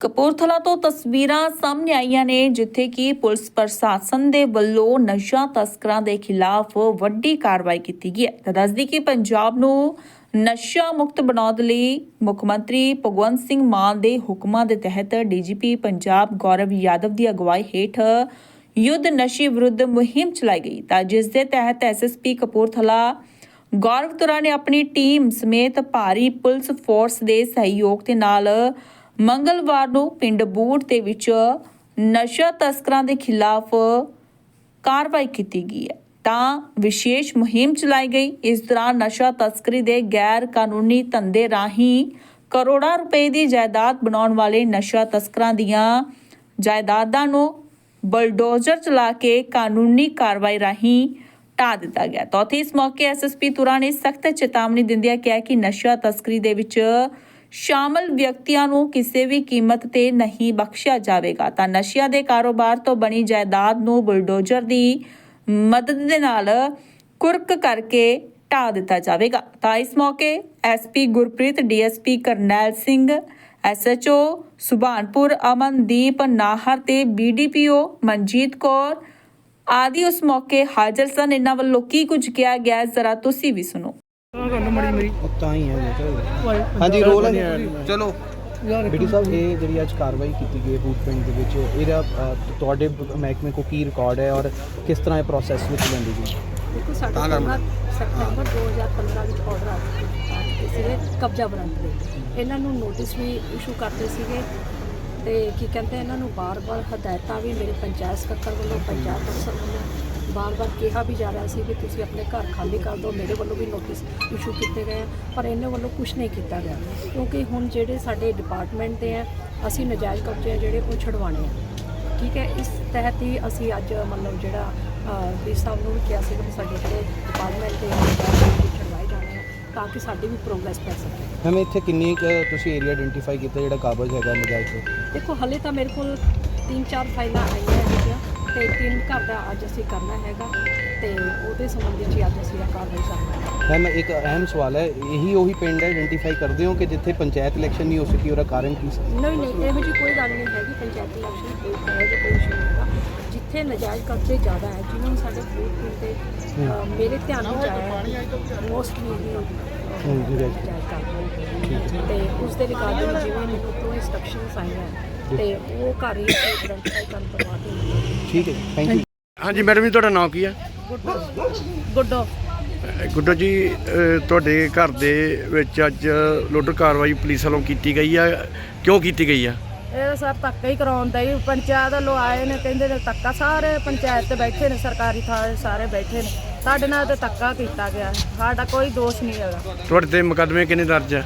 ਕਪੂਰਥਲਾ ਤੋਂ ਤਸਵੀਰਾਂ ਸਾਹਮਣੇ ਆਈਆਂ ਨੇ, ਜਿੱਥੇ ਕਿ ਪੁਲਿਸ ਪ੍ਰਸ਼ਾਸਨ ਦੇ ਵੱਲੋਂ ਨਸ਼ਾ ਤਸਕਰਾਂ ਦੇ ਖਿਲਾਫ ਵੱਡੀ ਕਾਰਵਾਈ ਕੀਤੀ ਗਈ ਹੈ। ਦੱਸਦੀ ਕਿ ਪੰਜਾਬ ਨੂੰ ਨਸ਼ਾ ਮੁਕਤ ਬਣਾਉਣ ਲਈ ਮੁੱਖ ਮੰਤਰੀ ਭਗਵੰਤ ਸਿੰਘ ਮਾਨ ਦੇ ਹੁਕਮਾਂ ਦੇ ਤਹਿਤ ਡੀਜੀਪੀ ਪੰਜਾਬ ਗੌਰਵ ਯਾਦਵ ਦੀ ਅਗਵਾਈ ਹੇਠ ਯੁੱਧ ਨਸ਼ੇ ਵਿਰੁੱਧ ਮੁਹਿੰਮ ਚਲਾਈ ਗਈ। ਤਾਂ ਜਿਸ ਦੇ ਤਹਿਤ ਐਸਐਸਪੀ ਕਪੂਰਥਲਾ, ਗੌਰਵ ਤੁਰਾ ਨੇ ਆਪਣੀ ਟੀਮ ਸਮੇਤ ਭਾਰੀ ਪੁਲਿਸ ਫੋਰਸ ਦੇ ਸਹਿਯੋਗ ਦੇ ਨਾਲ ਮੰਗਲਵਾਰ ਨੂੰ ਪਿੰਡ ਬੂਟ ਦੇ ਵਿੱਚ ਨਸ਼ਾ ਤਸਕਰਾਂ ਦੇ ਖਿਲਾਫ ਕਾਰਵਾਈ ਕੀਤੀ ਗਈ ਹੈ। ਤਾਂ ਵਿਸ਼ੇਸ਼ ਮੁਹਿੰਮ ਚਲਾਈ ਗਈ। ਇਸ ਦੌਰਾਨ ਨਸ਼ਾ ਤਸਕਰੀ ਦੇ ਗੈਰ ਕਾਨੂੰਨੀ ਧੰਦੇ ਰਾਹੀਂ ਕਰੋੜਾਂ ਰੁਪਏ ਦੀ ਜਾਇਦਾਦ ਬਣਾਉਣ ਵਾਲੇ ਨਸ਼ਾ ਤਸਕਰਾਂ ਦੀਆਂ ਜਾਇਦਾਦਾਂ ਨੂੰ ਬਲਡੋਜ਼ਰ ਚਲਾ ਕੇ ਕਾਨੂੰਨੀ ਕਾਰਵਾਈ ਰਾਹੀਂ ਢਾ ਦਿੱਤਾ ਗਿਆ ਤਾਂ ਉੱਥੇ ਇਸ ਮੌਕੇ ਐਸਐਸਪੀ ਤੁਰਾ ਨੇ ਸਖਤ ਚੇਤਾਵਨੀ ਦਿੰਦਿਆਂ ਕਿਹਾ ਕਿ ਨਸ਼ਾ ਤਸਕਰੀ ਦੇ ਵਿੱਚ ਸ਼ਾਮਲ ਵਿਅਕਤੀਆਂ ਨੂੰ ਕਿਸੇ ਵੀ ਕੀਮਤ ਤੇ ਨਹੀਂ ਬਖਸ਼ਿਆ ਜਾਵੇਗਾ। ਤਾਂ ਨਸ਼ਿਆਂ ਦੇ ਕਾਰੋਬਾਰ ਤੋਂ ਬਣੀ ਜਾਇਦਾਦ ਨੂੰ ਬੁਲਡੋਜ਼ਰ ਦੀ ਮਦਦ ਦੇ ਨਾਲ ਕੁਰਕ ਕਰਕੇ ਢਾ ਦਿੱਤਾ ਜਾਵੇਗਾ। ਤਾਂ ਇਸ ਮੌਕੇ SP Gurpreet DSP Karnail Singh SHO Subhanpur, Amandeep Nahar ਤੇ ਬੀਡੀਪੀਓ ਮਨਜੀਤ ਕੌਰ ਆਦਿ ਉਸ ਮੌਕੇ ਹਾਜ਼ਰ ਸਨ। ਇਹਨਾਂ ਵੱਲੋਂ ਕੀ ਕੁਝ ਕਿਹਾ ਗਿਆ ਜ਼ਰਾ ਤੁਸੀਂ ਵੀ ਸੁਣੋ। ਤੁਹਾਨੂੰ ਮੜੀ ਮੇਰੀ ਤਾਂ ਹੀ ਹੈ ਹਾਂਜੀ ਰੋਲ ਹੈ। ਚਲੋ। ਬੀਡੀ ਸਾਹਿਬ ਇਹ ਜਿਹੜੀ ਅੱਜ ਕਾਰਵਾਈ ਕੀਤੀ ਗਈ ਬੂਟ ਪਿੰਡ ਦੇ ਵਿੱਚ ਇਹਦਾ ਅ, ਤੁਹਾਡੇ ਮਹਿਕਮੇ ਕੋ ਕੀ ਰਿਕਾਰਡ ਹੈ ਔਰ ਕਿਸ ਤਰ੍ਹਾਂ ਇਹ ਪ੍ਰੋਸੈਸ ਵਿੱਚ ਲੈਂਦੀ ਗਈ? ਦੇਖੋ ਸਾਡੇ 15 ਸਤੰਬਰ 2015 ਵਿੱਚ ਆਰਡਰ ਆ ਚੁੱਕੇ ਸੀਗੇ ਕਬਜ਼ਾ ਬਰਾਮਦ ਦੇ ਇਹਨਾਂ ਨੂੰ ਨੋਟਿਸ ਵੀ ਇਸ਼ੂ ਕਰਦੇ ਸੀਗੇ ਤੇ ਕੀ ਕਹਿੰਦੇ ਇਹਨਾਂ ਨੂੰ ਬਾਰ-ਬਾਰ ਹਦਾਇਤਾਂ ਵੀ ਮੇਰੇ ਪੰਚਾਇਤ ਸਕੱਤਰ ਵੱਲੋਂ ਪੰਚਾਇਤ ਅਫਸਰ ਵੱਲੋਂ ਬਾਰ-ਬਾਰ ਕਿਹਾ ਵੀ ਜਾ ਰਿਹਾ ਸੀ ਕਿ ਤੁਸੀਂ ਆਪਣੇ ਘਰ ਖਾਲੀ ਕਰ ਦਿਓ। ਮੇਰੇ ਵੱਲੋਂ ਵੀ ਨੋਟਿਸ ਇਸ਼ੂ ਕੀਤੇ ਗਏ ਪਰ ਇਹਨਾਂ ਵੱਲੋਂ ਕੁਝ ਨਹੀਂ ਕੀਤਾ ਗਿਆ। ਕਿਉਂਕਿ ਹੁਣ ਜਿਹੜੇ ਸਾਡੇ ਡਿਪਾਰਟਮੈਂਟ ਦੇ ਆ ਅਸੀਂ ਨਜਾਇਜ਼ ਕਬਜ਼ੇ ਜਿਹੜੇ ਉਹ ਛਡਵਾਣੇ ਆ। ਠੀਕ ਹੈ ਇਸ ਤਹਿਤ ਹੀ ਅਸੀਂ ਅੱਜ ਮਤਲਬ ਜਿਹੜਾ ਵੀ ਸਾਹਿਬ ਨੂੰ ਵੀ ਕਿਹਾ ਸੀ ਕਿ ਸਾਡੇ ਜਿਹੜੇ ਡਿਪਾਰਟਮੈਂਟ ਦੇ ਛਡਵਾਏ ਜਾਣੇ ਆ ਤਾਂ ਕਿ ਸਾਡੀ ਵੀ ਪ੍ਰੋਗਰੈਸ ਪੈ ਸਕੇ। ਮੈਮ ਇੱਥੇ ਕਿੰਨੀ ਕੁ ਤੁਸੀਂ ਏਰੀਆ ਆਇਡੈਂਟੀਫਾਈ ਕੀਤਾ ਜਿਹੜਾ ਕਾਬਜ਼ ਹੈਗਾ ਨਜਾਇਜ਼? ਤੋਂ ਦੇਖੋ ਹਲੇ ਤਾਂ ਮੇਰੇ ਕੋਲ ਤਿੰਨ ਚਾਰ ਫਾਈਲਾਂ ਆਈਆਂ ਹੈਗੀਆਂ। ਤੇ ਤਿੰਨ ਘਰ ਦਾ ਅੱਜ ਅਸੀਂ ਕਰਨਾ ਹੈਗਾ ਤੇ ਉਹਦੇ ਸੰਬੰਧੀ ਹੀ ਅੱਜ ਅਸੀਂ ਇਹ ਕਾਰਵਾਈ ਕਰਨਾ ਹੈ। ਮੈਮ ਇੱਕ ਅਹਿਮ ਸਵਾਲ ਹੈ ਇਹੀ ਉਹੀ ਪਿੰਡ ਆਇਡੈਂਟੀਫਾਈ ਕਰਦੇ ਹੋ ਕਿ ਜਿੱਥੇ ਪੰਚਾਇਤ ਇਲੈਕਸ਼ਨ ਨਹੀਂ ਹੋ ਸਕੀ ਉਹਦਾ ਕਾਰਨ ਕੀ ਸੀ? ਨਹੀਂ ਨਹੀਂ ਇਹੋ ਜਿਹੀ ਕੋਈ ਗੱਲ ਨਹੀਂ ਹੈਗੀ ਪੰਚਾਇਤ ਇਲੈਕਸ਼ਨ ਕੋਈ ਇਹੋ ਜਿਹਾ ਕੋਈ ਇਸ਼ੂ ਨਹੀਂ ਹੈਗਾ। ਜਿੱਥੇ ਨਜਾਇਜ਼ ਕਬਜ਼ੇ ਜ਼ਿਆਦਾ ਹੈ ਜਿਨ੍ਹਾਂ ਨੂੰ ਸਾਡੇ ਫੂਡ ਤੇ ਮੇਰੇ ਧਿਆਨ ਵਿੱਚ ਆਇਆ ਮੋਸਟਲੀ ਹੀ ਹੂੰ, ਨਜਾਇਜ਼। ਨਜਾਇਜ਼ ਕਰਦੇ ਤੇ ਉਸ ਦੇ ਰਿਗਾਰਡਿੰਗ ਜਿਵੇਂ ਮੈਨੂੰ ਤੋਂ ਇਨਸਟਰਕਸ਼ਨਸ ਆਈਆਂ ਤੇ ਉਹ ਘਰ ਹੀ ਆਇਡੈਂਟੀਫਾਈ ਕਰਨ ਤੋਂ ਬਾਅਦ ਹੀ ਠੀਕ ਹੈ ਥੈਂਕ ਯੂ ਹਾਂਜੀ ਮੈਡਮ ਜੀ ਤੁਹਾਡਾ ਨਾਮ ਕੀ ਹੈ? ਗੁੱਡੋ। ਗੁੱਡੋ ਜੀ ਤੁਹਾਡੇ ਘਰ ਦੇ ਵਿੱਚ ਅੱਜ ਲੋਡਰ ਕਾਰਵਾਈ ਪੁਲਿਸ ਵੱਲੋਂ ਕੀਤੀ ਗਈ ਆ। ਕਿਉਂ ਕੀਤੀ ਗਈ ਆ? ਇਹ ਸਰ ਧੱਕਾ ਹੀ ਕਰਾਉਂਦਾ ਹੀ ਪੰਚਾਇਤ ਵੱਲੋਂ ਆਏ ਨੇ ਕਹਿੰਦੇ ਨੇ ਧੱਕਾ ਸਾਰੇ ਪੰਚਾਇਤ ਤੇ ਬੈਠੇ ਨੇ ਸਰਕਾਰੀ ਥਾਂ ਸਾਰੇ ਬੈਠੇ ਨੇ। ਸਾਡੇ ਨਾਲ ਤੇ ਧੱਕਾ ਕੀਤਾ ਗਿਆ। ਸਾਡਾ ਕੋਈ ਦੋਸ਼ ਨਹੀਂ ਹੈਗਾ। ਤੁਹਾਡੇ ਤੇ ਮੁਕੱਦਮੇ ਕਿੰਨੇ ਦਰਜ ਆ?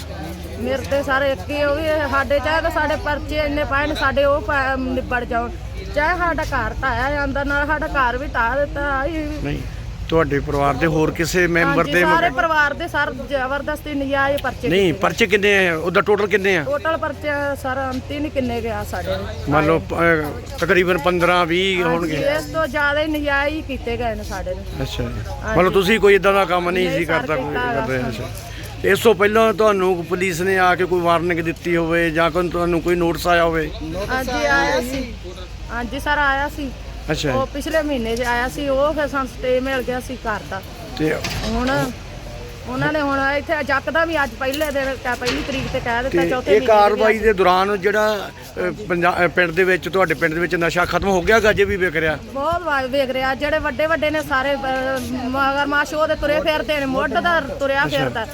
ਮੇਰੇ ਤੇ ਸਾਰੇ ਇੱਕ ਹੀ ਉਹ ਵੀ ਸਾਡੇ ਚਾਹੇ ਤਾਂ ਸਾਡੇ ਪਰਚੇ ਇੰਨੇ ਨੇ ਸਾਡੇ ਉਹ ਪਾ- ਨਿਬੜ ਜਾਣ। ਚਾਹੇ ਸਾਡਾ ਘਰ ਢਾਇਆ ਜਾਂਦਾ ਨਾਲ ਸਾਡਾ ਘਰ ਵੀ ਢਾਹ ਦਿੱਤਾ ਆਹੀ ਨਹੀਂ। ਤੁਹਾਡੇ ਪਰਿਵਾਰ ਦੇ ਹੋਰ ਕਿਸੇ ਮੈਂਬਰ ਹਾਂਜੀ, ਦੇ ਸਾਰੇ ਪਰਿਵਾਰ ਦੇ ਸਰ ਜ਼ਬਰਦਸਤੀ ਨਜਾਇਜ਼ ਪਰਚੇ ਨਹੀਂ ਪਰਚੇ ਕਿੰਨੇ ਆ? ਉਹਦਾ ਟੋਟਲ ਕਿੰਨੇ ਆ? ਟੋਟਲ ਪਰਚੇ ਸਰ ਅੰਤੀ ਨਹੀਂ ਕਿੰਨੇ ਗਿਆ ਸਾਡੇ? ਮੰਨ ਲਓ ਅਹ, ਤਕਰੀਬਨ 15 20 ਹੋਣਗੇ। ਇਸ ਤੋਂ ਜ਼ਿਆਦਾ ਹੀ ਨਜਾਇਜ਼ ਹੀ ਕੀਤੇ ਗਏ ਨੇ ਸਾਡੇ ਨੇ। ਅੱਛਾ ਜੀ। ਮੰਨ ਲਓ ਤੁਸੀਂ ਕੋਈ ਇਦਾਂ ਦਾ ਕੰਮ ਨਹੀਂ ਸੀ ਨਹੀਂ ਸਰ, ਕਰਦਾ ਕੋਈ ਕੀਤਾ ਕਰਦੇ ਹੈਗਾ। ਅੱਛਾ। ਇਸ ਤੋਂ ਪਹਿਲਾਂ ਤੁਹਾਨੂੰ ਪੁਲਿਸ ਨੇ ਆ ਕੇ ਕੋਈ ਵਾਰਨਿੰਗ ਦਿੱਤੀ ਹੋਵੇ ਜਾਂ ਕੋਈ ਤੁਹਾਨੂੰ ਕੋਈ ਨੋਟਿਸ ਆਇਆ ਹੋਵੇ? ਹਾਂਜੀ ਆਇਆ ਸੀ। ਹਾਂਜੀ ਸਰ ਆਇਆ ਸੀ। ਅੱਛਾ ਉਹ ਪਿਛਲੇ ਮਹੀਨੇ 'ਚ ਆਇਆ ਸੀ ਉਹ ਫਿਰ ਸਾਨੂੰ ਸਟੇ ਮਿਲ ਗਿਆ ਸੀ ਘਰ ਦਾ। ਤੇ ਹੁਣ ਉਹਨਾਂ ਨੇ ਹੁਣ ਇੱਥੇ ਜੱਕਦਾ ਵੀ ਅੱਜ ਪਹਿਲੇ ਦਿਨ ਕਹਿ- ਪਹਿਲੀ ਤਰੀਕ ਤੇ ਕਹਿ ਦਿੱਤਾ ਤੇ ਚੌਥੇ ਇਹ ਮਹੀਨੇ ਕਾਰਵਾਈ ਦੇ ਦੌਰਾਨ ਜਿਹੜਾ ਪੰਜਾ- ਪਿੰਡ ਦੇ ਵਿੱਚ ਤੁਹਾਡੇ ਪਿੰਡ ਦੇ ਵਿੱਚ ਨਸ਼ਾ ਖਤਮ ਹੋ ਗਿਆ ਗੱਜੇ ਵੀ ਵਿਕ ਰਿਹਾ। ਬਹੁਤ ਵਾਰ ਵੇਖ ਰਿਹਾ। ਜਿਹੜੇ ਵੱਡੇ ਵੱਡੇ ਨੇ ਸਾਰੇ ਮਗਰਮਾਸ਼ ਉਹਦੇ ਤੁਰੇ ਫਿਰਦੇ ਨੇ ਮੁੱਢ ਦਾ ਤੁਰਿਆ ਫਿਰਦਾ।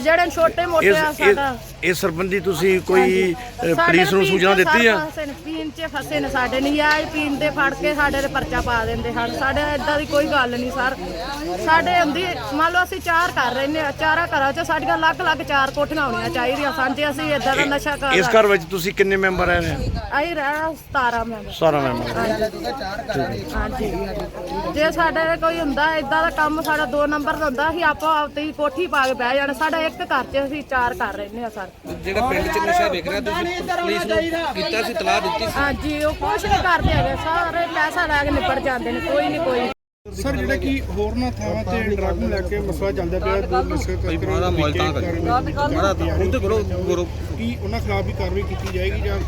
ਜਿਹੜੇ ਛੋਟੇ ਮੋਟੇ ਆ ਇਸ- ਸਾਡਾ ਇਸ ਸੰਬੰਧੀ ਤੁਸੀਂ ਕੋਈ ਪੁਲਿਸ ਨੂੰ ਸੂਚਨਾ ਤੇ ਦਿੱਤੀ ਆ? ਪੀਣ 'ਚ ਫਸੇ ਨੇ ਸਾਡੇ ਨਹੀਂ ਆਏ ਪੀਣ ਦੇ ਫੜ ਕੇ ਸਾਡੇ ਦੇ ਪਰਚਾ ਪਾ ਦਿੰਦੇ ਹਨ। ਸਾਡੇ ਇਦਾਂ ਦੀ ਕੋਈ ਗੱਲ ਨਹੀਂ ਸਰ। ਸਾਡੇ ਹੁੰਦੀ ਮੰਨ ਲਓ ਅਸੀਂ ਚਾਰ ਘਰ ਰਹਿੰਦੇ ਆ ਚਾਰਾਂ ਘਰਾਂ 'ਚ ਸਾਡੀਆਂ ਅਲੱਗ-ਅਲੱਗ ਚਾਰ ਕੋਠੀਆਂ ਹੋਣੀਆਂ ਚਾਹੀਦੀਆਂ ਸਾਂਝੇ ਅਸੀਂ ਇਦਾਂ ਦਾ ਨਸ਼ਾ ਕਰ ਇਸ ਘਰ ਵਿੱਚ ਤੁਸੀਂ ਕਿੰਨੇ ਮੈਂਬਰ ਰਹੇ ਨੇ ਅਸੀਂ ਰਹਿਣਾ 17 ਮੈਂਬਰ। ਸਾਰਾ ਮੈਂਬਰ। ਹਾਂਜੀ। ਜੇ ਸਾਡੇ ਕੋਈ ਹੁੰਦਾ ਇਦਾਂ ਦਾ ਕੰਮ ਸਾਡਾ ਦੋ ਨੰਬਰ ਦਾ ਹੁੰਦਾ ਅਸੀਂ ਆਪੋ ਆਪਤੇ ਹੀ ਕੋਠੀ ਪਾ ਕੇ ਬਹਿ ਜਾਣਾ। ਸਾਡਾ ਇੱਕ ਘਰ 'ਚ ਅਸੀਂ ਚਾਰ ਘਰ ਰਹਿੰਦੇ ਆ ਸਰ। ਜਿਹੜਾ ਪਿੰਡ 'ਚ ਨਸ਼ਾ ਵਿਕ ਰਿਹਾ ਤੁਸੀਂ ਪੁਲਿਸ ਨੂੰ ਕੀਤਾ ਸੀ ਤਲਾਹ ਦਿੱਤੀ ਸੀ? ਹਾਂਜੀ ਉਹ ਕੁਛ ਨਹੀਂ ਕਰਦੇ ਹੈਗੇ ਸਾਰੇ ਪੈਸਾ ਲੈ ਕੇ ਨਿਬੜ ਜਾਂਦੇ ਨੇ ਕੋਈ ਨਹੀਂ ਕੋਈ ਸਰ ਜਿਹੜਾ ਕਿ ਹੋਰਨਾਂ ਥਾਵਾਂ ਤੇ ਡਰੱਗ ਨੂੰ ਲੈ ਕੇ ਮਸਲਾ ਚੱਲਦਾ ਪਿਆ ਦੋ ਨਸ਼ੇ ਤਸਕਰ ਮਾੜਾ ਮੌਲ ਤਾਂ ਕਰ। ਮਾੜਾ ਤਾਂ ਉਹਦੇ ਕੋਲੋਂ ਗੁਰੂ ਕੀ ਉਹਨਾਂ ਖਿਲਾਫ ਵੀ ਕਾਰਵਾਈ ਕੀਤੀ ਜਾਏਗੀ ਜਾਂ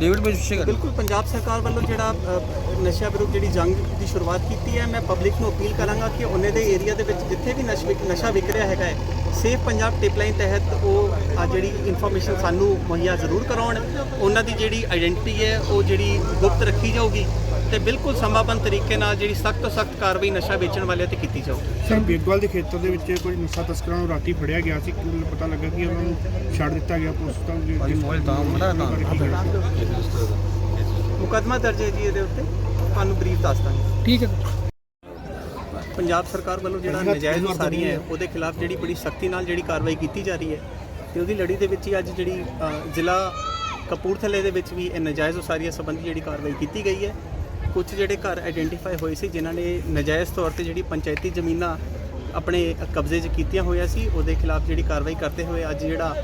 ਡੇਵਿਡ ਬੁਸ਼ੇਗਰ ਬਿਲਕੁਲ ਪੰਜਾਬ ਸਰਕਾਰ ਵੱਲੋਂ ਜਿਹੜਾ ਅ, ਨਸ਼ਾ ਵਿਰੁੱਧ ਜਿਹੜੀ ਜੰਗ ਦੀ ਸ਼ੁਰੂਆਤ ਕੀਤੀ ਹੈ ਮੈਂ ਪਬਲਿਕ ਨੂੰ ਅਪੀਲ ਕਰਾਂਗਾ ਕਿ ਉਹਨੇ ਦੇ ਏਰੀਆ ਦੇ ਵਿੱਚ ਜਿੱਥੇ ਵੀ ਨਸ਼ਾ ਵਿਕ- ਨਸ਼ਾ ਵਿਕ ਰਿਹਾ ਹੈਗਾ ਹੈ ਸੇਫ ਪੰਜਾਬ ਟਿਪਲਾਈਨ ਤਹਿਤ ਉਹ ਆ ਜਿਹੜੀ ਇਨਫੋਰਮੇਸ਼ਨ ਸਾਨੂੰ ਮੁਹੱਈਆ ਜ਼ਰੂਰ ਕਰਾਉਣ। ਉਹਨਾਂ ਦੀ ਜਿਹੜੀ ਆਇਡੈਂਟੀਟੀ ਹੈ ਉਹ ਜਿਹੜੀ ਗੁਪਤ ਰੱਖੀ ਜਾਊਗੀ। ਤੇ ਬਿਲਕੁਲ ਸਮਾਬੰਦ ਤਰੀਕੇ ਨਾਲ ਜਿਹੜੀ ਸਖਤ ਤੋਂ ਸਖਤ ਕਾਰਵਾਈ ਨਸ਼ਾ ਵੇਚਣ ਵਾਲਿਆਂ ਤੇ ਕੀਤੀ ਜਾਊਗੀ। ਸਰ ਬੇਗਵਾਲ ਦੇ ਖੇਤਰ ਦੇ ਵਿੱਚ ਕੋਈ ਨਸ਼ਾ ਤਸਕਰਾਂ ਨੂੰ ਰਾਤੀ ਫੜਿਆ ਗਿਆ ਸੀ ਕਿ ਪਤਾ ਲੱਗਾ ਕਿ ਉਹਨਾਂ ਨੂੰ ਛੱਡ ਦਿੱਤਾ ਗਿਆ ਪੁਲਿਸ ਤੋਂ ਮੋਬਾਈਲ ਤਾਂ ਮੁਕੱਦਮਾ ਦਰਜ ਹੈ ਜੀ ਇਹਦੇ ਉੱਤੇ। ਤੁਹਾਨੂੰ ਬਰੀਫ ਦੱਸ ਦਾਂਗੇ। ਠੀਕ ਹੈ। ਪੰਜਾਬ ਸਰਕਾਰ ਵੱਲੋਂ ਜਿਹੜਾ ਨਜਾਇਜ਼ ਉਸਾਰੀਆਂ ਹੈ ਉਹਦੇ ਖਿਲਾਫ ਜਿਹੜੀ ਬੜੀ ਸਖਤੀ ਨਾਲ ਜਿਹੜੀ ਕਾਰਵਾਈ ਕੀਤੀ ਜਾ ਰਹੀ ਹੈ ਤੇ ਉਹਦੀ ਲੜੀ ਦੇ ਵਿੱਚ ਹੀ ਅੱਜ ਜਿਹੜੀ ਅ, ਜ਼ਿਲ੍ਹਾ ਕਪੂਰਥਲੇ ਦੇ ਵਿੱਚ ਵੀ ਇਹ ਨਜਾਇਜ਼ ਉਸਾਰੀਆਂ ਸੰਬੰਧੀ ਜਿਹੜੀ ਕਾਰਵਾਈ ਕੀਤੀ ਗਈ ਹੈ। ਕੁਝ ਜਿਹੜੇ ਘਰ ਆਇਡੈਂਟੀਫਾਈ ਹੋਏ ਸੀ, ਜਿਨ੍ਹਾਂ ਨੇ ਨਜਾਇਜ਼ ਤੌਰ ਤੇ ਜਿਹੜੀ ਪੰਚਾਇਤੀ ਜ਼ਮੀਨਾਂ ਆਪਣੇ ਕਬਜ਼ੇ 'ਚ ਕੀਤੀਆਂ ਹੋਈਆਂ ਸੀ, ਉਹਦੇ ਖਿਲਾਫ ਜਿਹੜੀ ਕਾਰਵਾਈ ਕਰਦੇ ਹੋਏ ਅੱਜ ਜਿਹੜਾ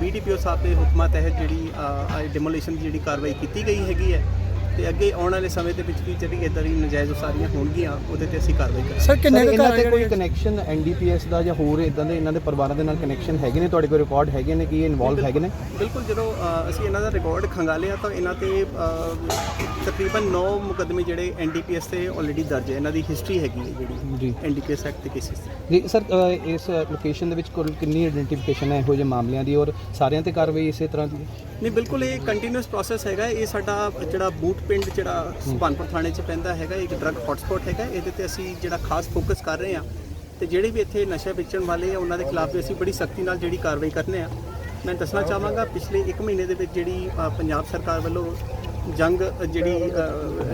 ਬੀਡੀਪੀਓ ਸਾਹਿਬ ਦੇ ਹੁਕਮਾਂ ਤਹਿਤ ਜਿਹੜੀ ਡਿਮੋਲੀਸ਼ਨ ਦੀ ਜਿਹੜੀ ਕਾਰਵਾਈ ਕੀਤੀ ਗਈ ਹੈਗੀ ਹੈ ਤੇ ਅੱਗੇ ਆਉਣ ਵਾਲੇ ਸਮੇਂ ਦੇ ਵਿੱਚ ਵੀ ਜਿਹੜੀ ਇਦਾਂ ਦੀ ਨਜਾਇਜ਼ ਉਸਾਰੀਆਂ ਹੋਣਗੀਆਂ ਉਹਦੇ ਤੇ ਅਸੀਂ ਕਾਰਵਾਈ ਕਰਾਂਗੇ। ਸਰ ਕਿੰਨੇ ਇਹਨਾਂ ਤੇ ਕੋਈ ਕਨੈਕਸ਼ਨ ਐਨਡੀਪੀਐਸ ਦਾ ਜਾਂ ਹੋਰ ਇਦਾਂ ਦੇ ਇਹਨਾਂ ਦੇ ਪਰਿਵਾਰਾਂ ਦੇ ਨਾਲ ਕਨੈਕਸ਼ਨ ਹੈਗੇ ਨੇ? ਤੁਹਾਡੇ ਕੋਲ ਰਿਕਾਰਡ ਹੈਗੇ ਨੇ ਕਿ ਇਹ ਇਨਵੋਲਵ ਹੈਗੇ ਨੇ? ਬਿਲਕੁਲ ਜਦੋਂ ਅਸੀਂ ਇਹਨਾਂ ਦਾ ਰਿਕਾਰਡ ਖੰਗਾਲਿਆ ਤਾਂ ਇਹਨਾਂ ਤੇ ਤਕਰੀਬਨ 9 ਮੁਕੱਦਮੇ ਜਿਹੜੇ ਐਨਡੀਪੀਐਸ ਤੇ ਆਲਰੇਡੀ ਦਰਜ ਹੈ ਇਹਨਾਂ ਦੀ ਹਿਸਟਰੀ ਹੈਗੀ ਹੈ ਜਿਹੜੀ ਜੀ। ਐਨਡੀਪੀਐਸ ਐਕਟ ਦੇ ਕੇਸਿਸ ਜੀ ਸਰ ਇਸ ਲੋਕੇਸ਼ਨ ਦੇ ਵਿੱਚ ਕੁੱਲ ਕਿੰਨੀ ਆਇਡੈਂਟੀਫਿਕੇਸ਼ਨ ਹੈ ਇਹੋ ਜਿਹੇ ਮਾਮਲਿਆਂ ਦੀ? ਔਰ ਸਾਰਿਆਂ ਤੇ ਕਾਰਵਾਈ ਇਸੇ ਤਰ੍ਹਾਂ ਦੀ? ਨਹੀਂ ਬਿਲਕੁਲ ਇਹ ਕੰਟੀਨਿਊਸ ਪ੍ਰੋਸੈਸ ਹੈਗਾ। ਇਹ ਸਾਡਾ ਜਿਹੜਾ ਬੂਟ ਪਿੰਡ ਜਿਹੜਾ ਸੁਭਾਨਪੁਰ ਥਾਣੇ 'ਚ ਪੈਂਦਾ ਹੈਗਾ, ਇੱਕ ਡਰੱਗ ਹੌਟਸਪੌਟ ਹੈਗਾ, ਇਹਦੇ ਤੇ ਅਸੀਂ ਜਿਹੜਾ ਖਾਸ ਫੋਕਸ ਕਰ ਰਹੇ ਹਾਂ। ਤੇ ਜਿਹੜੇ ਵੀ ਇੱਥੇ ਨਸ਼ਾ ਵੇਚਣ ਵਾਲੇ ਆ, ਉਹਨਾਂ ਦੇ ਖਿਲਾਫ ਵੀ ਅਸੀਂ ਬੜੀ ਸਖਤੀ ਨਾਲ ਜਿਹੜੀ ਕਾਰਵਾਈ ਕਰਨੇ ਆ। ਮੈਂ ਦੱਸਣਾ ਚਾਹਾਂਗਾ, ਪਿਛਲੇ 1 ਮਹੀਨੇ ਦੇ ਵਿੱਚ ਜਿਹੜੀ ਪੰਜਾਬ ਸਰਕਾਰ ਵੱਲੋਂ ਜੰਗ ਜਿਹੜੀ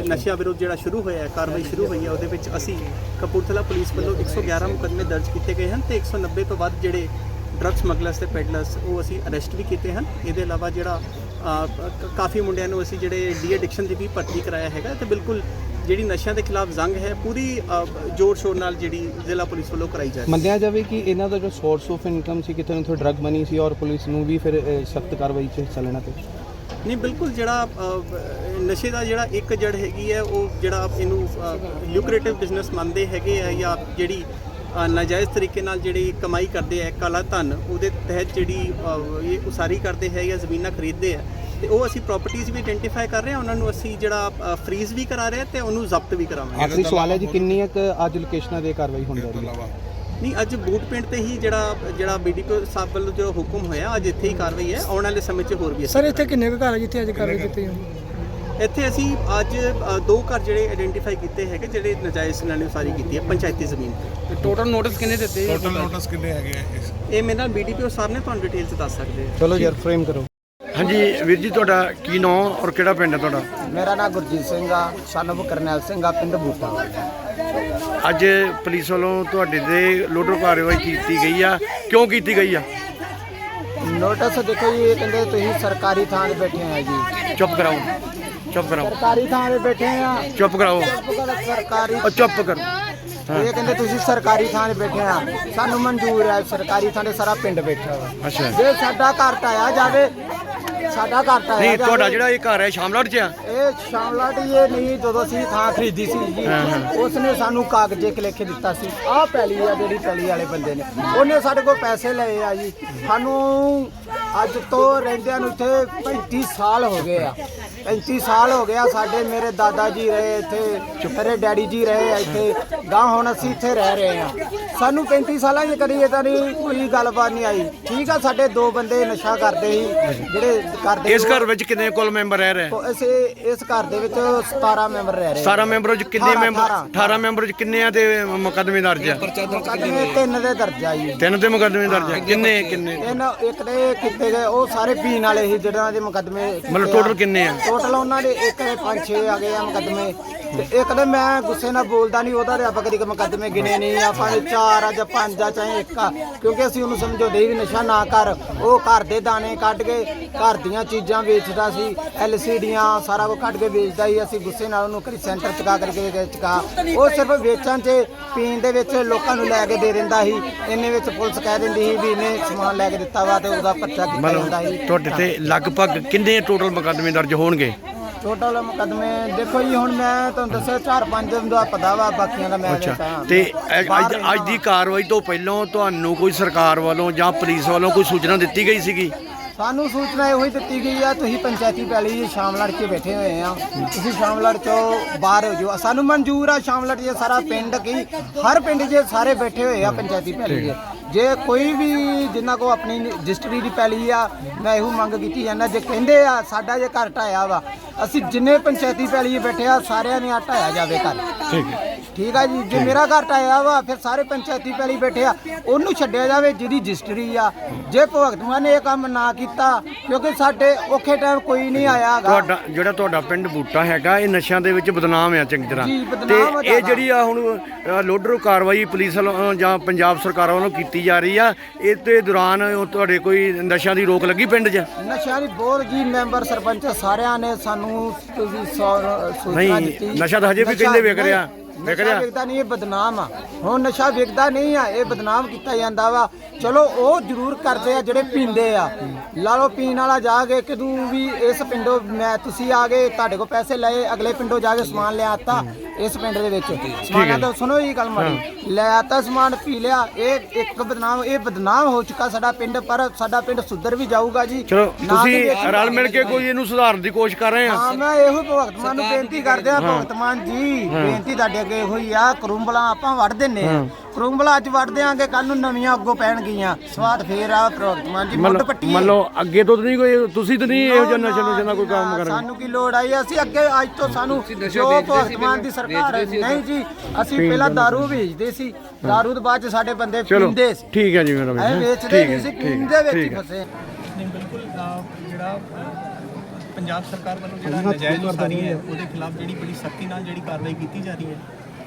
ਨਸ਼ਿਆਂ ਵਿਰੁੱਧ ਜਿਹੜਾ ਸ਼ੁਰੂ ਹੋਇਆ ਹੈ, ਕਾਰਵਾਈ ਸ਼ੁਰੂ ਹੋਈ ਹੈ, ਉਹਦੇ ਵਿੱਚ ਅਸੀਂ ਕਪੂਰਥਲਾ ਪੁਲਿਸ ਵੱਲੋਂ 111 ਮੁਕੱਦਮੇ ਦਰਜ ਕੀਤੇ ਗਏ ਹਨ ਤੇ 190 ਤੋਂ ਵੱਧ ਜਿਹੜੇ ਡਰੱਗ ਸਮਗਲਰਸ ਤੇ ਪੈਡਲਰਸ ਉਹ ਅਸੀਂ ਅਰੈਸਟ ਵੀ ਕੀਤੇ ਹਨ। ਇਹਦੇ ਇਲਾਵਾ ਜਿਹੜਾ ਕਾਫੀ ਮੁੰਡਿਆਂ ਨੂੰ ਅਸੀਂ ਜਿਹੜੇ ਡੀ ਐਡਿਕਸ਼ਨ ਦੀ ਵੀ ਭਰਤੀ ਕਰਾਇਆ ਹੈਗਾ ਤੇ ਬਿਲਕੁਲ ਜਿਹੜੀ ਨਸ਼ਿਆਂ ਦੇ ਖਿਲਾਫ ਜੰਗ ਹੈ ਪੂਰੀ ਜ਼ੋਰ ਸ਼ੋਰ ਨਾਲ ਜਿਹੜੀ ਜ਼ਿਲ੍ਹਾ ਪੁਲਿਸ ਵੱਲੋਂ ਕਰਾਈ ਜਾ ਰਹੀ ਹੈ। ਮੰਨਿਆ ਜਾਵੇ ਕਿ ਇਹਨਾਂ ਦਾ ਜੋ ਸੋਰਸ ਆਫ ਇਨਕਮ ਸੀ ਕਿਤੇ ਨਾ ਕਿਤੇ ਡਰੱਗ ਮਨੀ ਸੀ ਔਰ ਪੁਲਿਸ ਨੂੰ ਵੀ ਫਿਰ ਸਖਤ ਕਾਰਵਾਈ 'ਚ ਹਿੱਸਾ ਲੈਣਾ ਪਿਆ। ਨਹੀਂ ਬਿਲਕੁਲ ਜਿਹੜਾ ਨਸ਼ੇ ਦਾ ਜਿਹੜਾ ਇੱਕ ਜੜ ਹੈਗੀ ਹੈ ਉਹ ਜਿਹੜਾ ਇਹਨੂੰ ਲੂਕਰੇਟਿਵ ਬਿਜ਼ਨਸ ਮੰਨਦੇ ਹੈਗੇ ਆ ਜਾਂ ਜਿਹੜੀ ਨਾਜਾਇਜ਼ ਤਰੀਕੇ ਨਾਲ ਜਿਹੜੀ ਕਮਾਈ ਕਰਦੇ ਆ ਕਾਲਾ ਧਨ ਉਹਦੇ ਤਹਿਤ ਜਿਹੜੀ ਇਹ ਉਸਾਰੀ ਕਰਦੇ ਹੈ ਜਾਂ ਜ਼ਮੀਨਾਂ ਖਰੀਦਦੇ ਆ ਤੇ ਉਹ ਅਸੀਂ ਪ੍ਰਾਪਰਟੀਆਂ ਵੀ ਆਇਡੈਂਟੀਫਾਈ ਕਰ ਰਹੇ ਹਾਂ ਉਹਨਾਂ ਨੂੰ ਅਸੀਂ ਜਿਹੜਾ ਫਰੀਜ਼ ਵੀ ਕਰਾ ਰਹੇ ਹਾਂ ਤੇ ਉਹਨੂੰ ਜ਼ਬਤ ਵੀ ਕਰਾਵਾਂਗੇ ਆਖਰੀ ਸਵਾਲ ਹੈ ਜੀ ਕਿੰਨੀਆਂ ਕੁ ਅੱਜ ਲੋਕੇਸ਼ਨਾਂ ਦੇ ਕਾਰਵਾਈ ਹੋਣ ਜਾ ਰਹੀ ਹੈ? ਨਹੀਂ ਅੱਜ ਬੂਟ ਪਿੰਡ ਤੇ ਹੀ ਜਿਹੜਾ ਜਿਹੜਾ ਬੀਡੀਪੀ ਸਾਹਿਬ ਵੱਲੋਂ ਜੋ ਹੁਕਮ ਹੋਇਆ ਅੱਜ ਇੱਥੇ ਹੀ ਕਾਰਵਾਈ ਹੈ ਆਉਣ ਵਾਲੇ ਸਮੇਂ 'ਚ ਹੋਰ ਵੀ ਸਰ ਇੱਥੇ ਕਿੰਨੇ ਕੁ ਘਰ ਹੈ ਜਿੱਥੇ ਅੱਜ ਕਾਰਵਾਈ ਕੀਤੀ ਜਾਂਦੀ ਇੱਥੇ ਅਸੀਂ ਅੱਜ ਅ, ਦੋ ਘਰ ਜਿਹੜੇ ਆਇਡੈਂਟੀਫਾਈ ਕੀਤੇ ਹੈਗੇ ਜਿਹੜੇ ਨਜਾਇਜ਼ ਇਹਨਾਂ ਨੇ ਉਸਾਰੀ ਕੀਤੀ ਹੈ ਪੰਚਾਇਤੀ ਜ਼ਮੀਨ ਤੇ। ਟੋਟਲ ਨੋਟਿਸ ਕਿੰਨੇ ਦਿੱਤੇ ਜੀ? ਟੋਟਲ ਨੋਟਿਸ ਕਿੰਨੇ ਹੈਗੇ ਆ ਇਸ? ਇਹ ਮੇਰੇ ਨਾਲ ਬੀਡੀਪੀਓ ਸਾਹਿਬ ਨੇ ਤੁਹਾਨੂੰ ਡਿਟੇਲ 'ਚ ਦੱਸ ਸਕਦੇ ਆ। ਚਲੋ ਯਾਰ ਫਰੇਮ ਕਰੋ। ਹਾਂਜੀ ਵੀਰ ਜੀ ਤੁਹਾਡਾ ਕੀ ਨਾਮ ਔਰ ਕਿਹੜਾ ਪਿੰਡ ਹੈ ਤੁਹਾਡਾ? ਮੇਰਾ ਨਾਮ ਗੁਰਜੀਤ ਸਿੰਘ ਆ ਸਾਨੂੰ ਕਰਨੈਲ ਸਿੰਘ ਆ ਪਿੰਡ ਬੂਟਾ। ਅੱਜ ਪੁਲਿਸ ਵੱਲੋਂ ਤੁਹਾਡੇ ਤੇ ਲੋਡਰ ਕਾਰਵਾਈ ਕੀਤੀ ਗਈ ਆ। ਕਿਉਂ ਕੀਤੀ ਗਈ ਆ? ਨੋਟਿਸ ਦੇਖੋ ਜੀ ਇਹ ਕਹਿੰਦੇ ਤੁਸੀਂ ਸਰਕਾਰੀ ਥਾਂ ਤੇ ਬੈਠੇ ਆ ਜੀ। ਚੁੱਪ ਕਰਾਓ। ਚੁੱਪ ਕਰਾਓ ਸਰਕਾਰੀ ਥਾਂ ਤੇ ਬੈਠੇ ਆ। ਚੁੱਪ ਕਰਾਓ ਸਰਕਾਰੀ ਉਹ ਚੁੱਪ ਕਰੋ। ਇਹ ਕਹਿੰਦੇ ਤੁਸੀਂ ਸਰਕਾਰੀ ਥਾਂ ਤੇ ਬੈਠੇ ਆ। ਸਾਨੂੰ ਮਨਜ਼ੂਰ ਹੈ ਸਰਕਾਰੀ ਥਾਂ ਤੇ ਸਾਰਾ ਪਿੰਡ ਬੈਠਾ ਵਾ। ਅੱਛਾ। ਜੇ ਸਾਡਾ ਘਰ ਢਾਇਆ ਜਾਵੇ ਸਾਡਾ ਘਰ ਢਾਇਆ ਨਹੀਂ ਤੁਹਾਡਾ ਜਿਹੜਾ ਇਹ ਘਰ ਹੈ ਸ਼ਾਮਲਾਟ 'ਚ ਆ? ਇਹ ਸ਼ਾਮਲਾਟ ਇਹ ਨਹੀਂ ਜਦੋਂ ਅਸੀਂ ਥਾਂ ਖਰੀਦੀ ਸੀ ਜੀ ਉਸਨੇ ਸਾਨੂੰ ਕਾਗਜ਼ੇ ਲਿਖ ਕੇ ਦਿੱਤਾ ਸੀ। ਆਹ ਪੈਲੀ ਆ ਜਿਹੜੀ ਪੈਲੀ ਵਾਲੇ ਬੰਦੇ ਨੇ। ਉਹਨੇ ਸਾਡੇ ਕੋਲ ਪੈਸੇ ਲਏ ਆ ਜੀ। ਸਾਨੂੰ ਅੱਜ ਤੋਂ ਰਹਿੰਦਿਆਂ ਨੂੰ ਇੱਥੇ 35 ਸਾਲ ਹੋ ਗਏ ਆ। 35 ਸਾਲ ਹੋ ਗਿਆ ਸਾਡੇ ਮੇਰੇ ਦਾਦਾ ਜੀ ਰਹੇ ਇੱਥੇ ਮੇਰੇ ਡੈਡੀ ਜੀ ਰਹੇ ਆ ਇੱਥੇ। ਗਾਂ ਹੁਣ ਅਸੀਂ ਇੱਥੇ ਰਹਿ ਰਹੇ ਆ। ਸਾਨੂੰ 35 ਸਾਲਾਂ 'ਚ ਕਦੀ ਇਹ ਤਾਂ ਨਹੀਂ ਕੋਈ ਗੱਲਬਾਤ ਨਹੀਂ ਆਈ। ਠੀਕ ਆ ਸਾਡੇ ਦੋ ਬੰਦੇ ਨਸ਼ਾ ਕਰਦੇ ਸੀ ਜਿਹੜੇ ਕਰਦੇ ਇਸ ਘਰ ਵਿੱਚ ਕਿੰਨੇ ਕੁੱਲ ਮੈਂਬਰ ਰਹਿ ਰਹੇ? ਅਸੀਂ ਇਸ ਘਰ ਦੇ ਵਿੱਚ 17 ਮੈਂਬਰ ਰਹਿ ਰਹੇ। 17 ਮੈਂਬਰਾਂ 'ਚ ਕਿੰਨੇ ਮੈਂਬਰ ਅਠਾਰਾਂ। 18 ਮੈਂਬਰ 'ਚ ਕਿੰਨੇ ਆ ਤੇ ਮੁਕੱਦਮੇ ਦਰਜ ਆ? ਮੁਕੱਦਮੇ ਤਿੰਨ ਦੇ ਦਰਜਾ ਜੀ। ਤਿੰਨ ਤੇ ਮੁਕੱਦਮੇ ਦਰਜ ਆ। ਕਿੰਨੇ ਕਿੰਨੇ? ਇਹਨਾਂ ਇੱਕ ਦੇ ਕੀਤੇ ਗਏ ਉਹ ਸਾਰੇ ਪੀਣ ਵਾਲੇ ਸੀ ਜਿਹਨਾਂ ਦੇ ਮੁਕੱਦਮੇ ਮਤਲਬ total ਕਿੰਨੇ ਆ? ਟੋਟਲ ਉਹਨਾਂ ਦੇ ਇੱਕ ਦੇ 5-6 ਆ ਗਏ ਆ ਮੁਕੱਦਮੇ। ਤੇ ਇੱਕ ਦੇ ਮੈਂ ਗੁੱਸੇ ਨਾਲ ਬੋਲਦਾ ਨਹੀਂ ਉਹਦਾ ਤੇ ਆਪਾਂ ਕਦੀ ਮੁਕੱਦਮੇ ਗਿਣੇ ਨਹੀਂ ਆਪਾਂ ਨੇ ਚਾਰ ਆ ਜਾਂ ਪੰਜ ਆ ਚਾਹੇ ਇੱਕ ਆ। ਕਿਉਂਕਿ ਅਸੀਂ ਉਹਨੂੰ ਸਮਝਾਉਂਦੇ ਵੀ ਨਸ਼ਾ ਨਾ ਕਰ। ਉਹ ਘਰ ਦੇ ਦਾਣੇ ਕੱਢ ਕੇ ਘਰ ਦੀਆਂ ਚੀਜ਼ਾਂ ਵੇਚਦਾ ਸੀ ਐਲਸੀਡੀਆਂ ਸਾਰਾ ਕੁਝ ਕੱਢ ਕੇ ਵੇਚਦਾ ਸੀ ਅਸੀਂ ਗੁੱਸੇ ਨਾਲ ਉਹਨੂੰ ਕਰੀ ਸੈਂਟਰ ਚਕਾ ਕਰਕੇ ਗਏ ਚਕਾ। ਉਹ ਸਿਰਫ ਵੇਚਣ 'ਚ ਪੀਣ ਦੇ ਵਿੱਚ ਲੋਕਾਂ ਨੂੰ ਲੈ ਕੇ ਦੇ ਦਿੰਦਾ ਸੀ ਇੰਨੇ ਵਿੱਚ ਪੁਲਿਸ ਕਹਿ ਦਿੰਦੀ ਸੀ ਵੀ ਇਹਨੇ ਸਮਾਨ ਲੈ ਕੇ ਦਿੱਤਾ ਵਾ ਤੇ ਉਹਦਾ ਪਰਚਾ ਕੀਤਾ ਜਾਂਦਾ ਸੀ। ਤੁਹਾਡੇ ਤੇ ਲਗਭਗ ਕਿੰਨੇ ਟੋਟਲ ਮੁਕੱਦਮੇ ਦਰਜ ਹੋਣਗੇ? ਟੋਟਲ ਮੁਕੱਦਮੇ ਦੇਖੋ ਜੀ ਹੁਣ ਮੈਂ ਤੁਹਾਨੂੰ ਦੱਸਿਆ ਚਾਰ ਪੰਜ ਦਾ ਪਤਾ ਵਾ ਬਾਕੀਆਂ ਦਾ ਮੈਂ ਅੱਛਾ। ਤਾਂ ਅੱਜ- ਅੱਜ ਦੀ। ਕਾਰਵਾਈ ਤੋਂ ਪਹਿਲਾਂ ਤੁਹਾਨੂੰ ਕੋਈ ਸਰਕਾਰ ਵੱਲੋਂ ਜਾਂ ਪੁਲਿਸ ਵੱਲੋਂ ਕੋਈ ਸੂਚਨਾ ਦਿੱਤੀ ਗਈ ਸੀਗੀ? ਸਾਨੂੰ ਸੂਚਨਾ ਇਹੋ ਹੀ ਦਿੱਤੀ ਗਈ ਆ, ਤੁਸੀਂ ਪੰਚਾਇਤੀ ਪੈਲੀ ਸ਼ਾਮ ਲੜ ਕੇ ਬੈਠੇ ਹੋਏ ਆ। ਤੁਸੀਂ ਸ਼ਾਮ ਲੜ ਚੋਂ ਬਾਹਰ ਹੋ ਜਾਓ। ਸਾਨੂੰ ਮਨਜ਼ੂਰ ਆ ਸ਼ਾਮ ਲੜ ਜੇ ਸਾਰਾ ਪਿੰਡ ਕੀ, ਹਰ ਪਿੰਡ 'ਚ ਸਾਰੇ ਬੈਠੇ ਹੋਏ ਆ ਪੰਚਾਇਤੀ ਪੈਲੀ 'ਚ ਜੇ ਕੋਈ ਵੀ ਜਿਨ੍ਹਾਂ ਕੋ ਆਪਣੀ ਰਜਿਸਟਰੀ ਦੀ ਪੈਲੀ ਆ, ਮੈਂ ਇਹੋ ਮੰਗ ਕੀਤੀ ਜਾਂਦਾ, ਜੇ ਕਹਿੰਦੇ ਆ ਸਾਡਾ ਜੇ ਘਰ ਢਾਇਆ ਵਾ, ਅਸੀਂ ਜਿੰਨੇ ਪੰਚਾਇਤੀ ਪੈਲੀ ਬੈਠੇ ਆ, ਸਾਰਿਆਂ ਨੇ ਆ ਢਾਇਆ ਜਾਵੇ ਘਰ। ਠੀਕ ਹੈ। ਠੀਕ ਆ ਜੀ ਜੇ ਮੇਰਾ ਘਰ ਢਾਇਆ ਵਾ ਫਿਰ ਸਾਰੇ ਪੰਚਾਇਤੀ ਪੈਲੀ ਬੈਠੇ ਆ। ਉਹਨੂੰ ਛੱਡਿਆ ਜਾਵੇ ਜਿਹਦੀ ਰਜਿਸਟਰੀ ਆ। ਜੇ ਭਗਤ ਮਾਨ ਨੇ ਇਹ ਕੰਮ ਨਾ ਕੀਤਾ ਕਿਉਂਕਿ ਸਾਡੇ ਔਖੇ ਟਾਈਮ ਕੋਈ ਨਹੀਂ ਆਇਆ ਹੈਗਾ ਤੁਹਾਡਾ ਜਿਹੜਾ ਤੁਹਾਡਾ ਪਿੰਡ ਬੂਟਾ ਹੈਗਾ ਇਹ ਨਸ਼ਿਆਂ ਦੇ ਵਿੱਚ ਬਦਨਾਮ ਆ ਚੰਗੀ ਤਰ੍ਹਾਂ। ਜੀ, ਤੇ ਆ ਇਹ ਜ਼ਿਆਦਾ। ਜਿਹੜੀ ਆ ਹੁਣ ਅ, ਲੋਡਰ ਕਾਰਵਾਈ ਪੁਲਿਸ ਵੱਲੋਂ ਜਾਂ ਪੰਜਾਬ ਸਰਕਾਰ ਵੱਲੋਂ ਕੀਤੀ ਜਾ ਰਹੀ ਆ ਇਹ ਤੇ ਦੌਰਾਨ ਉਹ ਤੁਹਾਡੇ ਕੋਈ ਨਸ਼ਿਆਂ ਦੀ ਰੋਕ ਲੱਗੀ ਪਿੰਡ 'ਚ? ਨਸ਼ਾ ਦੀ ਬਹੁਤ ਜੀ ਮੈਂਬਰ ਸਰਪੰਚ ਸਾਰਿਆਂ ਨੇ ਸਾਨੂੰ ਤੁਸੀਂ ਸੌ- ਸੂਚਨਾ ਨਹੀਂ, ਦਿੱਤੀ। ਨਸ਼ਾ ਤਾਂ ਹਜੇ ਵੀ ਕਹਿੰਦੇ ਵਿਕ ਰਿਹਾ, ਵਿਕ ਰਿਹਾ। ਵਿਕਦਾ ਨਹੀਂ ਇਹ ਬਦਨਾਮ ਆ। ਹੁਣ ਨਸ਼ਾ ਵਿਕਦਾ ਨਹੀਂ ਆ ਇਹ ਬਦਨਾਮ ਕੀਤਾ ਜਾਂਦਾ ਵਾ। ਚਲੋ ਉਹ ਜ਼ਰੂਰ ਕਰਦੇ ਆ ਜਿਹੜੇ ਪੀਂਦੇ ਆ। ਲਾ ਲਓ ਪੀਣ ਵਾਲਾ ਜਾ ਕੇ ਕਿਦੋਂ ਵੀ ਇਸ ਪਿੰਡੋਂ ਮੈਂ ਤੁਸੀਂ ਆ ਗਏ ਤੁਹਾਡੇ ਕੋਲ ਪੈਸੇ ਲਏ ਅਗਲੇ ਪਿੰਡੋਂ ਜਾ ਕੇ ਸਮਾਨ ਲਿਆਤਾ ਇਸ ਪਿੰਡ ਦੇ ਵਿੱਚ। ਸਮਾਨਾਂ ਤਾਂ ਸੁਣੋ ਇਹ ਗੱਲ ਮਾੜੀ। ਲੈ ਆਤਾ ਸਮਾਨ ਪੀ ਲਿਆ। ਇਹ ਇੱਕ ਬਦਨਾਮ ਇਹ ਬਦਨਾਮ ਹੋ ਚੁੱਕਾ ਸਾਡਾ ਪਿੰਡ ਪਰ ਸਾਡਾ ਪਿੰਡ ਸੁਧਰ ਵੀ ਜਾਊਗਾ ਜੀ। ਚਲੋ ਤੁਸੀਂ ਰਲ ਮਿਲ ਕੇ ਕੋਈ ਇਹਨੂੰ ਸੁਧਾਰਨ ਦੀ ਕੋਸ਼ਿਸ਼ ਕਰ ਰਹੇ ਆ। ਹਾਂ ਮੈਂ ਇਹੋ ਭਗਤ ਮਾਨ ਨੂੰ ਬੇਨਤੀ ਕਰਦੇ ਆ ਭਗਤ ਮਾਨ ਜੀ ਬੇਨਤੀ ਤੁਹਾਡੇ ਅੱਗੇ ਇਹੋ ਹੀ ਆ ਕਰੂੰਬਲਾ ਆਪਾਂ ਵੱਢ ਦਿੰਨੇ ਆ ਕਰੂੰਬਲਾ ਅੱਜ ਵੱਢ ਦਿਆਂਗੇ ਕੱਲ ਨੂੰ ਨਵੀਆਂ ਅੱਗੋਂ ਪੈਣਗੀਆਂ ਸਵਾਦ ਫੇਰ ਆ ਭਗਤ ਮਾਨ ਜੀ ਮੁੱਢ ਪੱਟੀ ਮੰਨ ਲਓ ਅੱਗੇ ਤੋਂ ਤਾਂ ਨਹੀਂ ਕੋਈ ਤੁਸੀਂ ਤਾਂ ਨਹੀਂ ਇਹੋ ਜਿਹਾ ਨਸ਼ਾ ਨੁਸ਼ਾ ਦਾ ਕੋਈ ਕੰਮ ਕਰ ਰਹੇ ਸਾਨੂੰ ਕੀ ਲੋੜ ਆਈ ਅਸੀਂ ਅੱਗੇ ਅੱਜ ਤੋਂ ਸਾਨੂੰ ਜੋ ਭਗਤ ਮਾਨ ਦੀ ਸਰਕਾਰ ਹੈ ਨਹੀਂ ਜੀ ਅਸੀਂ ਪਹਿਲਾਂ दारू ਵੇਚਦੇ ਸੀ दारू ਤੋਂ ਬਾਅਦ ਚ ਸਾਡੇ ਬੰਦੇ ਚਲੋ ਪੀਂਦੇ ਸੀ ਠੀਕ ਹੈ ਜੀ ਮੇਰਾ ਐ ਭਾਈ ਵੇਚਦੇ ਠੀਕ ਹੈ ਨਹੀਂ ਸੀ ਠੀਕ ਹੈ, ਪੀਂਦੇ ਵਿੱਚ ਹੀ ਠੀਕ ਹੈ। ਫਸੇ ਨਹੀਂ ਬਿਲਕੁਲ ਅਹ, ਜਿਹੜਾ ਅਹ, ਪੰਜਾਬ ਸਰਕਾਰ ਵੱਲੋਂ ਜਿਹੜਾ ਨਜਾਇਜ਼ ਉਸਾਰੀ ਹੈ ਉਹਦੇ ਖਿਲਾਫ ਜਿਹੜੀ ਬੜੀ ਸਖਤੀ ਨਾਲ ਜਿਹੜੀ ਕਾਰਵਾਈ ਕੀਤੀ ਜਾ ਰਹੀ ਹੈ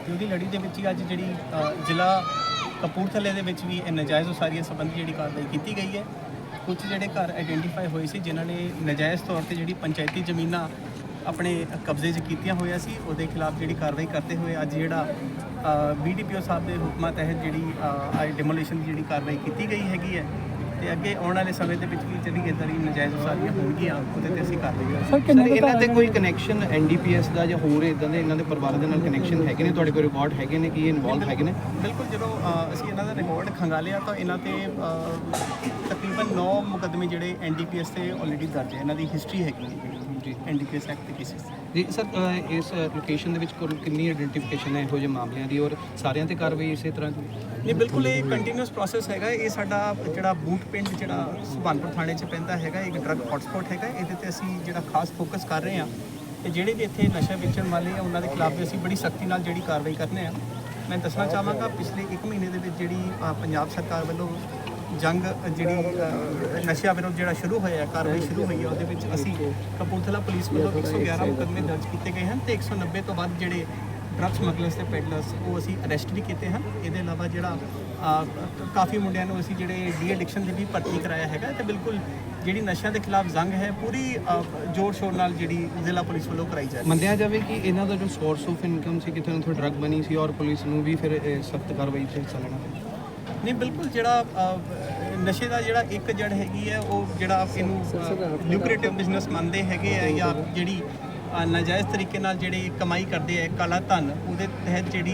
ਤੇ ਉਹਦੀ ਲੜੀ ਦੇ ਵਿੱਚ ਹੀ ਅੱਜ ਜਿਹੜੀ ਅਹ, ਜ਼ਿਲ੍ਹਾ ਕਪੂਰਥਲੇ ਦੇ ਵਿੱਚ ਵੀ ਇਹ ਨਜਾਇਜ਼ ਉਸਾਰੀਆਂ ਸੰਬੰਧੀ ਜਿਹੜੀ ਕਾਰਵਾਈ ਕੀਤੀ ਗਈ ਹੈ। ਕੁਝ ਜਿਹੜੇ ਘਰ ਆਇਡੈਂਟੀਫਾਈ ਹੋਏ ਸੀ ਜਿਨ੍ਹਾਂ ਨੇ ਨਜਾਇਜ਼ ਤੌਰ ਤੇ ਜਿਹੜੀ ਪੰਚਾਇਤੀ ਜ਼ਮੀਨਾਂ ਆਪਣੇ ਕਬਜ਼ੇ 'ਚ ਕੀਤੀਆਂ ਹੋਈਆਂ ਸੀ ਉਹਦੇ ਖਿਲਾਫ ਜਿਹੜੀ ਕਾਰਵਾਈ ਕਰਦੇ ਹੋਏ ਅੱਜ ਜਿਹੜਾ ਬੀਡੀਪੀਓ ਸਾਹਿਬ ਦੇ ਹੁਕਮਾਂ ਤਹਿਤ ਜਿਹੜੀ ਡਿਮੋਲੀਸ਼ਨ ਦੀ ਜਿਹੜੀ ਕਾਰਵਾਈ ਕੀਤੀ ਗਈ ਹੈਗੀ ਹੈ। ਤੇ ਅੱਗੇ ਆਉਣ ਵਾਲੇ ਸਮੇਂ ਦੇ ਵਿੱਚ ਵੀ ਜਿਹੜੀ ਇਦਾਂ ਦੀ ਨਜਾਇਜ਼ ਉਸਾਰੀਆਂ ਹੋਣਗੀਆਂ ਉਹਦੇ ਤੇ ਅਸੀਂ ਕਾਰਵਾਈ ਸਰ ਇਹਨਾਂ ਤੇ ਕੋਈ ਕਨੈਕਸ਼ਨ ਐਨਡੀਪੀਐਸ ਦਾ ਜਾਂ ਹੋਰ ਇਦਾਂ ਦੇ ਇਹਨਾਂ ਦੇ ਪਰਿਵਾਰ ਦੇ ਨਾਲ ਕਨੈਕਸ਼ਨ ਹੈਗੇ ਨੇ? ਤੁਹਾਡੇ ਕੋਲ ਰਿਕਾਰਡ ਹੈਗੇ ਨੇ ਕਿ ਇਹ ਇਨਵੋਲਵ ਹੈਗੇ ਨੇ? ਬਿਲਕੁਲ ਜਦੋਂ ਅਸੀਂ ਇਹਨਾਂ ਦਾ ਰਿਕਾਰਡ ਖੰਗਾਲਿਆ ਤਾਂ ਇਹਨਾਂ ਤੇ ਤਕਰੀਬਨ 9 ਮੁਕੱਦਮੇ ਜਿਹੜੇ ਐਨਡੀਪੀਐਸ ਤੇ ਆਲਰੇਡੀ ਦਰਜ ਹੈ। ਇਹਨਾਂ ਦੀ ਹਿਸਟਰੀ ਹੈਗੀ ਹੈ ਜੀ ਐਨਡੀਪੀਐਸ ਐਕਟ ਦੇ ਕੇਸਿਸ ਜੀ ਸਰ ਇਸ ਲੋਕੇਸ਼ਨ ਦੇ ਵਿੱਚ ਕੁੱਲ ਕਿੰਨੀ ਆਇਡੈਂਟੀਫਿਕੇਸ਼ਨ ਹੈ ਇਹੋ ਜਿਹੇ ਮਾਮਲਿਆਂ ਦੀ ਔਰ ਸਾਰਿਆਂ ਤੇ ਕਾਰਵਾਈ ਇਸੇ ਤਰ੍ਹਾਂ ਦੀ? ਨਹੀਂ ਬਿਲਕੁਲ ਇਹ ਕੰਟੀਨਿਊਸ ਪ੍ਰੋਸੈਸ ਹੈਗਾ। ਇਹ ਸਾਡਾ ਜਿਹੜਾ ਬੂਟ ਪਿੰਡ ਜਿਹੜਾ ਸੁਭਾਨਪੁਰ ਥਾਣੇ 'ਚ ਪੈਂਦਾ ਹੈਗਾ, ਇੱਕ ਡਰੱਗ ਹੌਟਸਪੌਟ ਹੈਗਾ, ਇਹਦੇ ਤੇ ਅਸੀਂ ਜਿਹੜਾ ਖਾਸ ਫੋਕਸ ਕਰ ਰਹੇ ਹਾਂ। ਤੇ ਜਿਹੜੇ ਵੀ ਇੱਥੇ ਨਸ਼ਾ ਵੇਚਣ ਵਾਲੇ ਆ, ਉਹਨਾਂ ਦੇ ਖਿਲਾਫ ਵੀ ਅਸੀਂ ਬੜੀ ਸਖਤੀ ਨਾਲ ਜਿਹੜੀ ਕਾਰਵਾਈ ਕਰਨੇ ਆ। ਮੈਂ ਦੱਸਣਾ ਚਾਹਾਂਗਾ, ਪਿਛਲੇ 1 ਮਹੀਨੇ ਦੇ ਵਿੱਚ ਜਿਹੜੀ ਪੰਜਾਬ ਸਰਕਾਰ ਵੱਲੋਂ ਜੰਗ ਜਿਹੜੀ ਨਸ਼ਿਆਂ ਵਿਰੁੱਧ ਜਿਹੜਾ ਸ਼ੁਰੂ ਹੋਇਆ ਕਾਰਵਾਈ ਸ਼ੁਰੂ ਹੋਈ ਹੈ, ਉਹਦੇ ਵਿੱਚ ਅਸੀਂ ਕਪੂਰਥਲਾ ਪੁਲਿਸ ਵੱਲੋਂ 111 ਮੁਕੱਦਮੇ ਦਰਜ ਕੀਤੇ ਗਏ ਹਨ ਤੇ 190 ਤੋਂ ਵੱਧ ਜਿਹੜੇ ਡਰੱਗ ਸਮਗਲਰਸ ਤੇ ਪੈਡਲਰਸ ਉਹ ਅਸੀਂ ਅਰੈਸਟ ਵੀ ਕੀਤੇ ਹਨ। ਇਹਦੇ ਇਲਾਵਾ ਜਿਹੜਾ ਕਾਫੀ ਮੁੰਡਿਆਂ ਨੂੰ ਅਸੀਂ ਜਿਹੜੇ ਡੀ ਐਡਿਕਸ਼ਨ ਦੇ ਵੀ ਭਰਤੀ ਕਰਾਇਆ ਹੈਗਾ ਤੇ ਬਿਲਕੁਲ ਜਿਹੜੀ ਨਸ਼ਿਆਂ ਦੇ ਖਿਲਾਫ ਜੰਗ ਹੈ ਪੂਰੀ ਜ਼ੋਰ ਸ਼ੋਰ ਨਾਲ ਜਿਹੜੀ ਜ਼ਿਲ੍ਹਾ ਪੁਲਿਸ ਵੱਲੋਂ ਕਰਾਈ ਜਾ ਰਹੀ ਹੈ। ਮੰਨਿਆ ਜਾਵੇ ਕਿ ਇਹਨਾਂ ਦਾ ਜੋ ਸੋਰਸ ਆਫ ਇਨਕਮ ਸੀ ਕਿਤੇ ਨਾ ਕਿਤੇ ਡਰੱਗ ਬਣੀ ਸੀ ਔਰ ਪੁਲਿਸ ਨੂੰ ਵੀ ਫਿਰ ਸਖਤ ਕਾਰਵਾਈ ਤੇ ਹਿੱਸਾ ਲੈਣਾ ਪਿਆ। ਨਹੀਂ ਬਿਲਕੁਲ ਜਿਹੜਾ ਨਸ਼ੇ ਦਾ ਜਿਹੜਾ ਇੱਕ ਜੜ ਹੈਗੀ ਹੈ ਉਹ ਜਿਹੜਾ ਇਹਨੂੰ ਲਿਊਕਰੇਟਿਵ ਬਿਜ਼ਨਸ ਮੰਨਦੇ ਹੈਗੇ ਆ ਜਾਂ ਜਿਹੜੀ ਨਾਜਾਇਜ਼ ਤਰੀਕੇ ਨਾਲ ਜਿਹੜੇ ਕਮਾਈ ਕਰਦੇ ਆ ਕਾਲਾ ਧਨ ਉਹਦੇ ਤਹਿਤ ਜਿਹੜੀ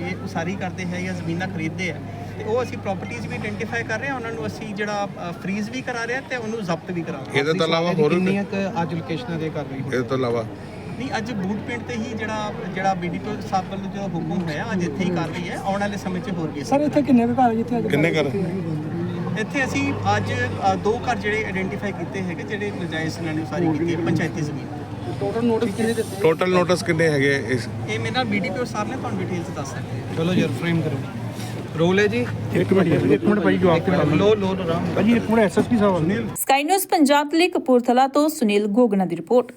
ਇਹ ਉਸਾਰੀ ਕਰਦੇ ਹੈ ਜਾਂ ਜ਼ਮੀਨਾਂ ਖਰੀਦਦੇ ਆ ਤੇ ਉਹ ਅਸੀਂ ਪ੍ਰਾਪਰਟੀਆਂ ਵੀ ਆਇਡੈਂਟੀਫਾਈ ਕਰ ਰਹੇ ਹਾਂ ਉਹਨਾਂ ਨੂੰ ਅਸੀਂ ਜਿਹੜਾ ਫਰੀਜ਼ ਵੀ ਕਰਾ ਰਹੇ ਹਾਂ ਤੇ ਉਹਨੂੰ ਜ਼ਬਤ ਵੀ ਕਰਾ ਰਹੇ ਹਾਂ। ਇਹਦੇ ਤੋਂ ਇਲਾਵਾ ਹੋਰ ਕਿੰਨੀਆਂ ਕੁ ਅੱਜ ਲੋਕੇਸ਼ਨਾਂ ਦੇ ਕਾਰਵਾਈ ਹੋਈ ਇਹਦੇ ਤੋਂ ਇਲਾਵਾ। ਨਹੀਂ ਅੱਜ ਬੂਟ ਪਿੰਡ ਤੇ ਹੀ ਜਿਹੜਾ ਜਿਹੜਾ ਬੀਡੀਪੀ ਸਾਹਿਬ ਵੱਲੋਂ ਜੋ ਹੁਕਮ ਹੋਇਆ ਅੱਜ ਇੱਥੇ ਹੀ ਕਾਰਵਾਈ ਹੈ ਆਉਣ ਵਾਲੇ ਸਮੇਂ 'ਚ ਹੋਰ ਵੀ ਸਰ ਇੱਥੇ ਕਿੰਨੇ ਕੁ ਘਰ ਜਿੱਥੇ ਅੱਜ ਕਿੰਨੇ ਕਰ ਇੱਥੇ ਅਸੀਂ ਅੱਜ ਦੋ ਘਰ ਜਿਹੜੇ ਆਇਡੈਂਟੀਫਾਈ ਕੀਤੇ ਹੈਗੇ ਜਿਹੜੇ ਨਜਾਇਜ਼ ਇਹਨਾਂ ਨੇ ਉਸਾਰੀ ਕੀਤੀ ਹੈ ਪੰਚਾਇਤੀ ਜ਼ਮੀਨ। ਟੋਟਲ ਨੋਟਿਸ ਕਿੰਨੇ ਦਿੱਤੇ? ਟੋਟਲ ਨੋਟਿਸ ਕਿੰਨੇ ਹੈਗੇ ਇਸ? ਇਹ ਮੇਰੇ ਨਾਲ ਬੀਡੀਪੀਓ ਸਾਹਿਬ ਨੇ ਤੁਹਾਨੂੰ ਡਿਟੇਲਸ ਦੱਸ ਸਕਦੇ ਆ। ਚਲੋ ਯਾਰ ਫਰੇਮ ਕਰੋ। ਰੋਲ ਹੈ ਜੀ? ਇੱਕ ਮਿੰਟ ਇੱਕ ਮਿੰਟ ਭਾਈ ਜਵਾਬ ਲੋ ਲੋ ਆਰਾਮ ਭਾਜੀ ਇੱਕ ਮਿੰਟ ਐਸਐਸਪੀ ਸਾਹਿਬ ਸਕਾਈ ਨਿਊਜ਼ ਪੰਜਾਬ ਦੇ ਲਈ ਕਪੂਰਥਲਾ ਤੋਂ ਸੁਨੀਲ ਗੋਗਨਾ ਦੀ ਰਿਪੋਰਟ।